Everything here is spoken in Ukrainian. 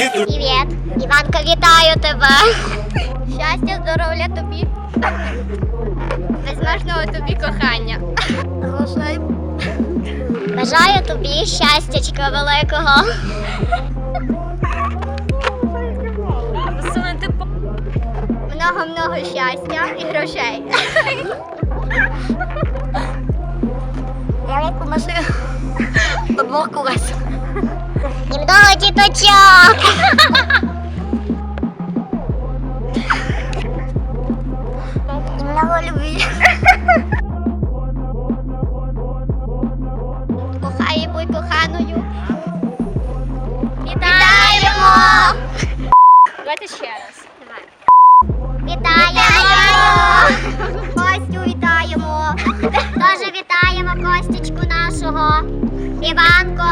Іванко, вітаю тебе. Щастя, здоров'я тобі. Безмежного тобі кохання. Бажаю тобі щастячка великого. Много-много щастя і грошей. Велику машину. До двох колес. Немного діточок. Немного любви. Кохай, будь коханою. Вітаємо! Давайте ще раз. Вітаємо! Костю вітаємо! Теж вітаємо Костічку нашого. Іванко,